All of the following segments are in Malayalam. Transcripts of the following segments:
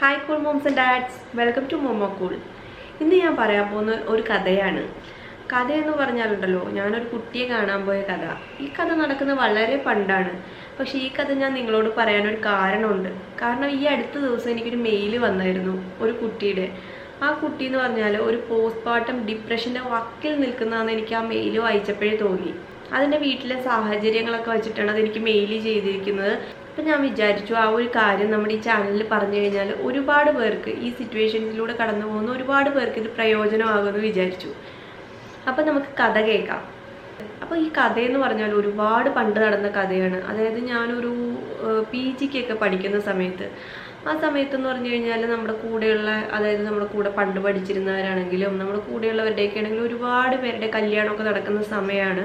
Hi cool moms and dads welcome to Momo cool ഇന്ന് ഞാൻ പറയാൻ പോകുന്ന ഒരു കഥയാണ്. കഥയെന്ന് പറഞ്ഞാലുണ്ടല്ലോ ഞാനൊരു കുട്ടിയെ കാണാൻ പോയ കഥ. ഈ കഥ നടക്കുന്നത് വളരെ പണ്ടാണ്. പക്ഷേ ഈ കഥ ഞാൻ നിങ്ങളോട് പറയാനൊരു കാരണമുണ്ട്. കാരണം ഈ അടുത്ത ദിവസം എനിക്കൊരു മെയിൽ വന്നായിരുന്നു ഒരു കുട്ടിയുടെ. ആ കുട്ടി എന്ന് പറഞ്ഞാൽ ഒരു പോസ്റ്റ് പാർട്ടം ഡിപ്രഷന്റെ വക്കിൽ നിൽക്കുന്നതെന്ന് എനിക്ക് ആ മെയിൽ വായിച്ചപ്പോഴേ തോന്നി. അതിന്റെ വീട്ടിലെ സാഹചര്യങ്ങളൊക്കെ വെച്ചിട്ടാണ് അതെനിക്ക് മെയിൽ ചെയ്തിരിക്കുന്നത്. അപ്പം ഞാൻ വിചാരിച്ചു ആ ഒരു കാര്യം നമ്മുടെ ഈ ചാനലിൽ പറഞ്ഞു കഴിഞ്ഞാൽ ഒരുപാട് പേർക്ക് ഈ സിറ്റുവേഷൻസിലൂടെ കടന്നു പോകുന്ന ഒരുപാട് പേർക്ക് ഇത് പ്രയോജനമാകുമെന്ന് വിചാരിച്ചു. അപ്പം നമുക്ക് കഥ കേൾക്കാം. അപ്പോൾ ഈ കഥ എന്ന് പറഞ്ഞാൽ ഒരുപാട് പണ്ട് നടന്ന കഥയാണ്. അതായത് ഞാനൊരു പി ജിക്കൊക്കെ പഠിക്കുന്ന സമയത്ത്. ആ സമയത്ത് എന്ന് പറഞ്ഞു കഴിഞ്ഞാൽ നമ്മുടെ കൂടെയുള്ള അതായത് നമ്മുടെ കൂടെ പണ്ട് പഠിച്ചിരുന്നവരാണെങ്കിലും നമ്മുടെ കൂടെയുള്ളവരുടെയൊക്കെ ആണെങ്കിലും ഒരുപാട് പേരുടെ കല്യാണമൊക്കെ നടക്കുന്ന സമയമാണ്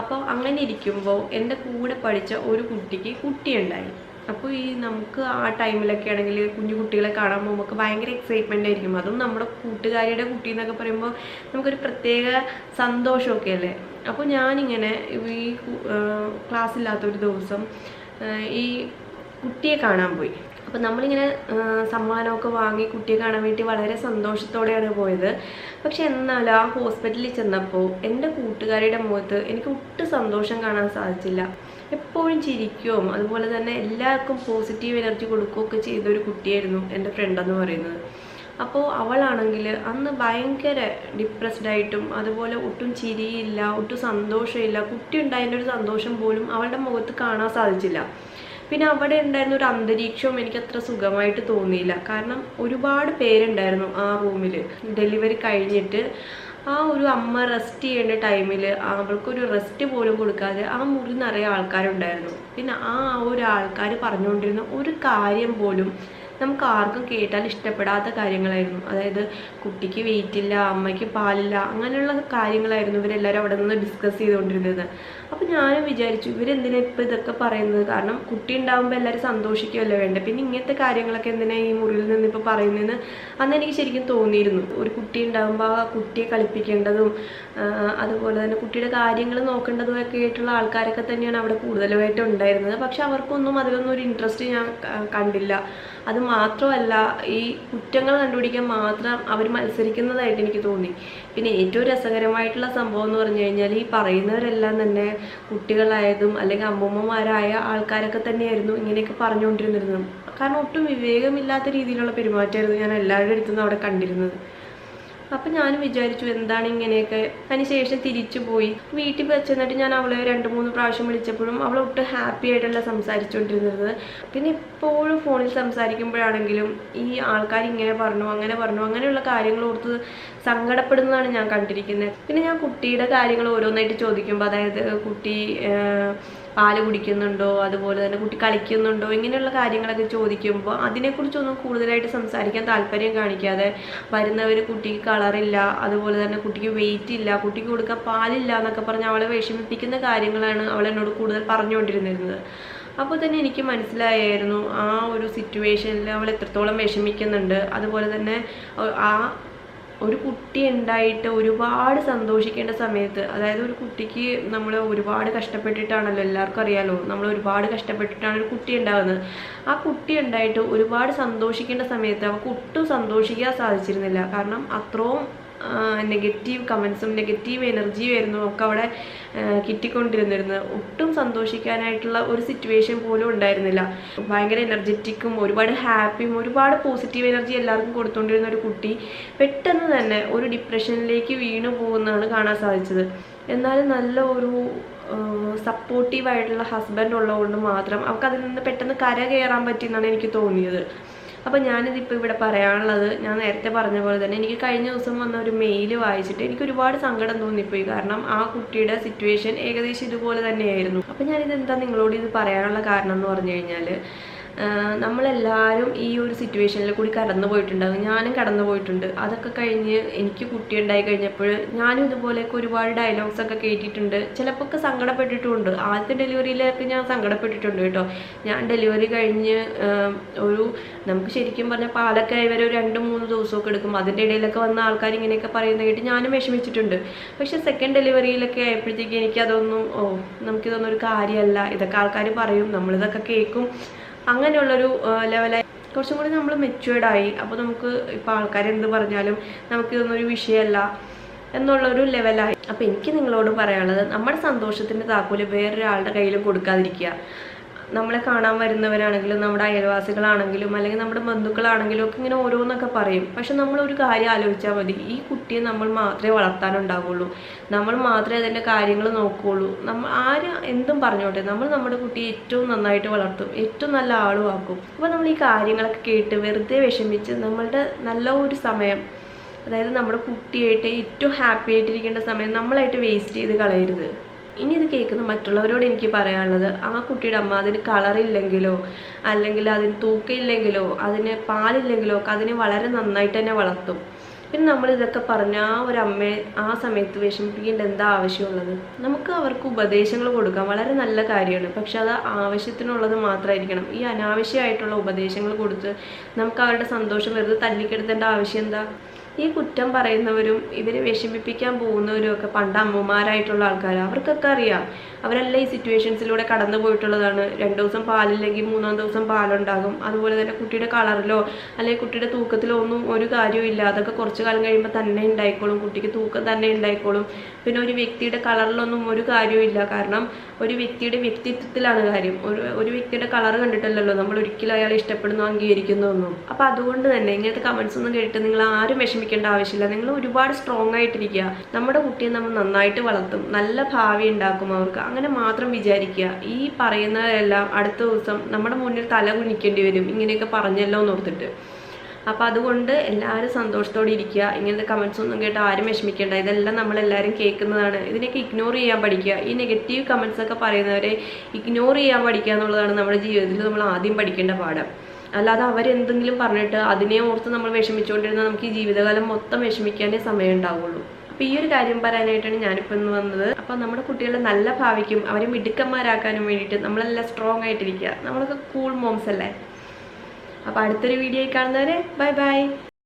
അപ്പോൾ അങ്ങനെ ഇരിക്കുമ്പോൾ എന്റെ കൂടെ പഠിച്ച ഒരു കുട്ടിക്ക് കുട്ടിയുണ്ടായി. അപ്പോൾ ഈ നമുക്ക് ആ ടൈമിലൊക്കെ ആണെങ്കിൽ കുഞ്ഞു കുട്ടികളെ പോകുമ്പോൾ നമുക്ക് ഭയങ്കര എക്സൈറ്റ്മെന്റ് ആയിരിക്കും. അതും നമ്മുടെ കൂട്ടുകാരിയുടെ കുട്ടി എന്നൊക്കെ പറയുമ്പോൾ നമുക്കൊരു പ്രത്യേക സന്തോഷമൊക്കെ അല്ലേ? അപ്പോൾ ഞാനിങ്ങനെ ഈ ക്ലാസ്സില്ലാത്തൊരു ദിവസം ഈ കുട്ടിയെ കാണാൻ പോയി. അപ്പോൾ നമ്മളിങ്ങനെ സമ്മാനമൊക്കെ വാങ്ങി കുട്ടിയെ കാണാൻ വേണ്ടി വളരെ സന്തോഷത്തോടെയാണ് പോയത്. പക്ഷെ എന്നാൽ ആ ഹോസ്പിറ്റലിൽ ചെന്നപ്പോൾ എന്റെ കൂട്ടുകാരിയുടെ മുഖത്ത് എനിക്ക് ഒട്ടും സന്തോഷം കാണാൻ സാധിച്ചില്ല. എപ്പോഴും ചിരിക്കുകയും അതുപോലെ തന്നെ എല്ലാവർക്കും പോസിറ്റീവ് എനർജി കൊടുക്കുകയൊക്കെ ചെയ്ത ഒരു കുട്ടിയായിരുന്നു എന്റെ ഫ്രണ്ട് എന്ന് പറയുന്നത്. അപ്പോൾ അവളാണെങ്കിൽ അന്ന് ഭയങ്കര ഡിപ്രസ്ഡ് ആയിട്ടും അതുപോലെ ഒട്ടും ചിരിയില്ല ഒട്ടും സന്തോഷമില്ല കുട്ടി ഉണ്ടായതിന്റെ ഒരു സന്തോഷം പോലും അവളുടെ മുഖത്ത് കാണാൻ സാധിച്ചില്ല. പിന്നെ അവിടെ ഉണ്ടായിരുന്ന ഒരു അന്തരീക്ഷവും എനിക്ക് അത്ര സുഖമായിട്ട് തോന്നിയില്ല. കാരണം ഒരുപാട് പേരുണ്ടായിരുന്നു ആ റൂമിൽ ഡെലിവറി കഴിഞ്ഞിട്ട് ആ ഒരു അമ്മ റെസ്റ്റ് ചെയ്യേണ്ട ടൈമിൽ അവൾക്കൊരു റെസ്റ്റ് പോലും കൊടുക്കാതെ ആ മുറി നിറയെ ആൾക്കാരുണ്ടായിരുന്നു. പിന്നെ ആ ഒരു ആൾക്കാർ പറഞ്ഞുകൊണ്ടിരുന്ന ഒരു കാര്യം പോലും നമുക്ക് ആർക്കും കേട്ടാൽ ഇഷ്ടപ്പെടാത്ത കാര്യങ്ങളായിരുന്നു. അതായത് കുട്ടിക്ക് വെയിറ്റ് ഇല്ല അമ്മയ്ക്ക് പാലില്ല അങ്ങനെയുള്ള കാര്യങ്ങളായിരുന്നു ഇവരെല്ലാവരും അവിടെ നിന്ന് ഡിസ്കസ് ചെയ്തുകൊണ്ടിരുന്നത്. അപ്പോൾ ഞാനും വിചാരിച്ചു ഇവരെന്തിനാ ഇപ്പോൾ ഇതൊക്കെ പറയുന്നത്? കാരണം കുട്ടി ഉണ്ടാകുമ്പോൾ എല്ലാവരും സന്തോഷിക്കുമല്ലോ വേണ്ടത് പിന്നെ ഇങ്ങനത്തെ കാര്യങ്ങളൊക്കെ എന്തിനാ ഈ മുറിയിൽ നിന്ന് ഇപ്പോൾ പറയുന്നതെന്ന് അന്ന് എനിക്ക് ശരിക്കും തോന്നിയിരുന്നു. ഒരു കുട്ടി ഉണ്ടാകുമ്പോൾ ആ കുട്ടിയെ കളിപ്പിക്കേണ്ടതും അതുപോലെ തന്നെ കുട്ടിയുടെ കാര്യങ്ങൾ നോക്കേണ്ടതും ഒക്കെ ആയിട്ടുള്ള ആൾക്കാരൊക്കെ തന്നെയാണ് അവിടെ കൂടുതലുമായിട്ട് ഉണ്ടായിരുന്നത്. പക്ഷെ അവർക്കൊന്നും അതിലൊന്നും ഒരു ഇൻട്രസ്റ്റ് ഞാൻ കണ്ടില്ല. അത് മാത്രമല്ല ഈ കുറ്റങ്ങൾ കണ്ടുപിടിക്കാൻ മാത്രം അവർ മത്സരിക്കുന്നതായിട്ട് എനിക്ക് തോന്നി. പിന്നെ ഏറ്റവും രസകരമായിട്ടുള്ള സംഭവം എന്ന് പറഞ്ഞു കഴിഞ്ഞാൽ ഈ പറയുന്നവരെല്ലാം തന്നെ കുട്ടികളായതും അല്ലെങ്കിൽ അമ്മൂമ്മമാരായ ആൾക്കാരൊക്കെ തന്നെയായിരുന്നു ഇങ്ങനെയൊക്കെ പറഞ്ഞുകൊണ്ടിരുന്നിരുന്നത്. കാരണം ഒട്ടും വിവേകമില്ലാത്ത രീതിയിലുള്ള പെരുമാറ്റമായിരുന്നു ഞാൻ എല്ലാവരുടെ അടുത്തുനിന്നും അവിടെ കണ്ടിരുന്നത്. അപ്പം ഞാൻ വിചാരിച്ചു എന്താണ് ഇങ്ങനെയൊക്കെ. അതിനുശേഷം തിരിച്ചു പോയി. വീട്ടിൽ വെച്ചെന്നിട്ട് ഞാൻ അവളെ രണ്ട് മൂന്ന് പ്രാവശ്യം വിളിച്ചപ്പോഴും അവൾ ഒട്ടും ഹാപ്പി ആയിട്ടല്ല സംസാരിച്ചുകൊണ്ടിരുന്നത്. പിന്നെ ഇപ്പോഴും ഫോണിൽ സംസാരിക്കുമ്പോഴാണെങ്കിലും ഈ ആൾക്കാർ ഇങ്ങനെ പറഞ്ഞു അങ്ങനെ പറഞ്ഞു അങ്ങനെയുള്ള കാര്യങ്ങൾ ഓർത്ത് സങ്കടപ്പെടുന്നതാണ് ഞാൻ കണ്ടിരിക്കുന്നത്. പിന്നെ ഞാൻ കുട്ടിയുടെ കാര്യങ്ങൾ ഓരോന്നായിട്ട് ചോദിക്കുമ്പോൾ അതായത് കുട്ടി പാൽ കുടിക്കുന്നുണ്ടോ? അതുപോലെ തന്നെ കുട്ടി കളിക്കുന്നുണ്ടോ? ഇങ്ങനെയുള്ള കാര്യങ്ങളൊക്കെ ചോദിക്കുമ്പോൾ അതിനെക്കുറിച്ചൊന്നും കൂടുതലായിട്ട് സംസാരിക്കാൻ താല്പര്യം കാണിക്കാതെ വരുന്നവർ കുട്ടിക്ക് കളറില്ല അതുപോലെ തന്നെ കുട്ടിക്ക് വെയിറ്റ് ഇല്ല കുട്ടിക്ക് കൊടുക്കാൻ പാലില്ല എന്നൊക്കെ പറഞ്ഞ് അവളെ വിഷമിപ്പിക്കുന്ന കാര്യങ്ങളാണ് അവൾ എന്നോട് കൂടുതൽ പറഞ്ഞുകൊണ്ടിരുന്നിരുന്നത്. അപ്പോൾ തന്നെ എനിക്ക് മനസ്സിലായായിരുന്നു ആ ഒരു സിറ്റുവേഷനിൽ അവൾ എത്രത്തോളം വിഷമിക്കുന്നുണ്ട്. അതുപോലെ തന്നെ ആ ഒരു കുട്ടി ഉണ്ടായിട്ട് ഒരുപാട് സന്തോഷിക്കേണ്ട സമയത്ത് അതായത് ഒരു കുട്ടിക്ക് നമ്മൾ ഒരുപാട് കഷ്ടപ്പെട്ടിട്ടാണല്ലോ എല്ലാവർക്കും അറിയാലോ നമ്മൾ ഒരുപാട് കഷ്ടപ്പെട്ടിട്ടാണ് ഒരു കുട്ടി ഉണ്ടാകുന്നത് ആ കുട്ടി ഉണ്ടായിട്ട് ഒരുപാട് സന്തോഷിക്കേണ്ട സമയത്ത് അവൾക്ക് ഒട്ടും സന്തോഷിക്കാൻ സാധിച്ചിരുന്നില്ല. കാരണം അത്രയും നെഗറ്റീവ് കമൻസും നെഗറ്റീവ് എനർജിയും ആയിരുന്നു ഒക്കെ അവിടെ കിട്ടിക്കൊണ്ടിരുന്നിരുന്നത്. ഒട്ടും സന്തോഷിക്കാനായിട്ടുള്ള ഒരു സിറ്റുവേഷൻ പോലും ഉണ്ടായിരുന്നില്ല. ഭയങ്കര എനർജറ്റിക്കും ഒരുപാട് ഹാപ്പിയും ഒരുപാട് പോസിറ്റീവ് എനർജി എല്ലാവർക്കും കൊടുത്തുകൊണ്ടിരുന്ന ഒരു കുട്ടി പെട്ടെന്ന് തന്നെ ഒരു ഡിപ്രഷനിലേക്ക് വീണു പോകുന്നതാണ് കാണാൻ സാധിച്ചത്. എന്നാലും നല്ല ഒരു സപ്പോർട്ടീവ് ആയിട്ടുള്ള ഹസ്ബൻഡ് ഉള്ളതുകൊണ്ട് മാത്രം അവൾക്ക് അതിൽ നിന്ന് പെട്ടെന്ന് കര കയറാൻ പറ്റിയെന്നാണ് എനിക്ക് തോന്നിയത്. അപ്പോൾ ഞാനിതിപ്പോൾ ഇവിടെ പറയാനുള്ളത് ഞാൻ നേരത്തെ പറഞ്ഞ പോലെ തന്നെ എനിക്ക് കഴിഞ്ഞ ദിവസം വന്ന ഒരു മെയിൽ വായിച്ചിട്ട് എനിക്ക് ഒരുപാട് സങ്കടം തോന്നിപ്പോയി. കാരണം ആ കുട്ടിയുടെ സിറ്റുവേഷൻ ഏകദേശം ഇതുപോലെ തന്നെയായിരുന്നു. അപ്പോൾ ഞാനിത് എന്താ നിങ്ങളോട് ഇത് പറയാനുള്ള കാരണം എന്ന് പറഞ്ഞു കഴിഞ്ഞാൽ നമ്മളെല്ലാവരും ഈ ഒരു സിറ്റുവേഷനിൽ കൂടി കടന്നു പോയിട്ടുണ്ടാകും ഞാനും കടന്നു പോയിട്ടുണ്ട്. അതൊക്കെ കഴിഞ്ഞ് എനിക്ക് കുട്ടി ഉണ്ടായി കഴിഞ്ഞപ്പോൾ ഞാനും ഇതുപോലെയൊക്കെ ഒരുപാട് ഡയലോഗ്സ് ഒക്കെ കേട്ടിട്ടുണ്ട്. ചിലപ്പോൾ ഒക്കെ സങ്കടപ്പെട്ടിട്ടുമുണ്ട്. ആദ്യത്തെ ഡെലിവറിയിലൊക്കെ ഞാൻ സങ്കടപ്പെട്ടിട്ടുണ്ട് കേട്ടോ. ഞാൻ ഡെലിവറി കഴിഞ്ഞ് ഒരു നമുക്ക് ശരിക്കും പറഞ്ഞാൽ പാലൊക്കെ വരെ ഒരു രണ്ട് മൂന്ന് ദിവസമൊക്കെ എടുക്കും. അതിന്റെ ഇടയിലൊക്കെ വന്ന ആൾക്കാർ ഇങ്ങനെയൊക്കെ പറയുന്നത് കേട്ട് ഞാനും വിഷമിച്ചിട്ടുണ്ട്. പക്ഷേ സെക്കൻഡ് ഡെലിവറിയിലൊക്കെ ആയപ്പോഴത്തേക്ക് എനിക്കതൊന്നും ഓ നമുക്കിതൊന്നും ഒരു കാര്യമല്ല. ഇതൊക്കെ ആൾക്കാർ പറയും. നമ്മളിതൊക്കെ കേൾക്കും. അങ്ങനെയുള്ളൊരു ലെവലായി കുറച്ചും കൂടി നമ്മൾ മെച്ചുവേർഡായി അപ്പോൾ നമുക്ക് ഇപ്പോൾ ആൾക്കാർ എന്ത് പറഞ്ഞാലും നമുക്ക് ഇതൊന്നും ഒരു വിഷയമല്ല എന്നുള്ളൊരു ലെവലായി അപ്പോൾ എനിക്ക് നിങ്ങളോട് പറയാനുള്ളത് നമ്മുടെ സന്തോഷത്തിന്റെ താക്കോൽ വേറൊരാളുടെ കയ്യിലും കൊടുക്കാതിരിക്കുക. നമ്മളെ കാണാൻ വരുന്നവരാണെങ്കിലും നമ്മുടെ അയൽവാസികളാണെങ്കിലും അല്ലെങ്കിൽ നമ്മുടെ ബന്ധുക്കളാണെങ്കിലും ഒക്കെ ഇങ്ങനെ ഓരോന്നൊക്കെ പറയും. പക്ഷെ നമ്മൾ ഒരു കാര്യം ആലോചിച്ചാൽ മതി. ഈ കുട്ടിയെ നമ്മൾ മാത്രമേ വളർത്താനുണ്ടാവുള്ളൂ. നമ്മൾ മാത്രമേ അതിന്റെ കാര്യങ്ങൾ നോക്കുകയുള്ളൂ. നമ്മൾ ആര് എന്തും പറഞ്ഞോട്ടെ നമ്മൾ നമ്മുടെ കുട്ടിയെ ഏറ്റവും നന്നായിട്ട് വളർത്തും. ഏറ്റവും നല്ല ആളും ആക്കും അപ്പോൾ നമ്മൾ ഈ കാര്യങ്ങളൊക്കെ കേട്ട് വെറുതെ വിഷമിച്ച് നമ്മളുടെ നല്ല ഒരു സമയം അതായത് നമ്മുടെ കുട്ടിയായിട്ട് ഏറ്റവും ഹാപ്പി ആയിട്ടിരിക്കേണ്ട സമയം നമ്മളായിട്ട് വേസ്റ്റ് ചെയ്ത് കളയരുത്. ഇനി ഇത് കേൾക്കുന്ന മറ്റുള്ളവരോട് എനിക്ക് പറയാനുള്ളത് ആ കുട്ടിയുടെ അമ്മ അതിന് കളറില്ലെങ്കിലോ അല്ലെങ്കിൽ അതിന് തൂക്കില്ലെങ്കിലോ അതിന് പാലില്ലെങ്കിലോ ഒക്കെ അതിനെ വളരെ നന്നായിട്ട് തന്നെ വളർത്തും. പിന്നെ നമ്മൾ ഇതൊക്കെ പറഞ്ഞ ആ ഒരു അമ്മയെ ആ സമയത്ത് വിഷമിപ്പിക്കേണ്ട എന്താ ആവശ്യമുള്ളത്? നമുക്ക് അവർക്ക് ഉപദേശങ്ങൾ കൊടുക്കാം വളരെ നല്ല കാര്യമാണ്. പക്ഷെ അത് ആവശ്യത്തിനുള്ളത് മാത്രമായിരിക്കണം. ഈ അനാവശ്യമായിട്ടുള്ള ഉപദേശങ്ങൾ കൊടുത്ത് നമുക്ക് അവരുടെ സന്തോഷം വെറുതെ തല്ലിക്കെടുത്തേണ്ട ആവശ്യം എന്താ? ഈ കുറ്റം പറയുന്നവരും ഇവരെ വിഷമിപ്പിക്കാൻ പോകുന്നവരും ഒക്കെ പണ്ട് അമ്മമാരായിട്ടുള്ള ആൾക്കാർ അവർക്കൊക്കെ അറിയാം. അവരെല്ലാം ഈ സിറ്റുവേഷൻസിലൂടെ കടന്നു പോയിട്ടുള്ളതാണ്. രണ്ട് ദിവസം പാലില്ലെങ്കിൽ മൂന്നാം ദിവസം പാലുണ്ടാകും. അതുപോലെ തന്നെ കുട്ടിയുടെ കളറിലോ അല്ലെങ്കിൽ കുട്ടിയുടെ തൂക്കത്തിലോ ഒന്നും ഒരു കാര്യവും ഇല്ല. അതൊക്കെ കുറച്ച് കാലം കഴിയുമ്പോൾ തന്നെ ഉണ്ടായിക്കോളും. കുട്ടിക്ക് തൂക്കം തന്നെ ഉണ്ടായിക്കോളും. പിന്നെ ഒരു വ്യക്തിയുടെ കളറിലൊന്നും ഒരു കാര്യവും ഇല്ല. കാരണം ഒരു വ്യക്തിയുടെ വ്യക്തിത്വത്തിലാണ് കാര്യം. ഒരു ഒരു വ്യക്തിയുടെ കളർ കണ്ടിട്ടല്ലല്ലോ നമ്മൾ ഒരിക്കലും അയാളെ ഇഷ്ടപ്പെടുന്നു അംഗീകരിക്കുന്നു ഒന്നും. അപ്പോൾ അതുകൊണ്ട് തന്നെ ഇങ്ങനത്തെ കമൻസ് ഒന്നും കേട്ടിട്ട് നിങ്ങൾ ആരും വിഷമിക്കേണ്ട ആവശ്യമില്ല. നിങ്ങൾ ഒരുപാട് സ്ട്രോങ് ആയിട്ടിരിക്കുക. നമ്മുടെ കുട്ടിയെ നമ്മൾ നന്നായിട്ട് വളർത്തും. നല്ല ഭാവി ഉണ്ടാക്കും അവർക്ക്. അങ്ങനെ മാത്രം വിചാരിക്കുക. ഈ പറയുന്നതെല്ലാം അടുത്ത ദിവസം നമ്മുടെ മുന്നിൽ തല കുനിക്കേണ്ടി വരും. ഇങ്ങനെയൊക്കെ പറഞ്ഞല്ലോ എന്ന് ഓർത്തിട്ട്. അപ്പോൾ അതുകൊണ്ട് എല്ലാവരും സന്തോഷത്തോടെ ഇരിക്കുക. ഇങ്ങനത്തെ കമൻസ് ഒന്നും കേട്ട് ആരും വിഷമിക്കേണ്ട. ഇതെല്ലാം നമ്മളെല്ലാവരും കേൾക്കുന്നതാണ്. ഇതിനൊക്കെ ഇഗ്നോർ ചെയ്യാൻ പഠിക്കുക. ഈ നെഗറ്റീവ് കമൻസ് ഒക്കെ പറയുന്നവരെ ഇഗ്നോർ ചെയ്യാൻ പഠിക്കുക എന്നുള്ളതാണ് നമ്മുടെ ജീവിതത്തിൽ നമ്മൾ ആദ്യം പഠിക്കേണ്ട പാഠം. അല്ലാതെ അവരെന്തെങ്കിലും പറഞ്ഞിട്ട് അതിനെ ഓർത്ത് നമ്മൾ വിഷമിച്ചുകൊണ്ടിരുന്നാൽ നമുക്ക് ഈ ജീവിതകാലം മൊത്തം വിഷമിക്കാനേ സമയം ഉണ്ടാവുള്ളൂ. അപ്പോൾ ഈ ഒരു കാര്യം പറയാനായിട്ടാണ് ഞാനിപ്പോൾ ഇന്ന് വന്നത്. അപ്പോൾ നമ്മുടെ കുട്ടികളെ നല്ല ഭാവിക്കും അവരെ മിടുക്കന്മാരാക്കാനും വേണ്ടിയിട്ട് നമ്മളെല്ലാം സ്ട്രോങ് ആയിട്ടിരിക്കുക നമ്മളൊക്കെ കൂൾ മോംസ് അല്ലേ? അപ്പോൾ അടുത്തൊരു വീഡിയോയിൽ കാണുന്നവരെ ബൈ ബൈ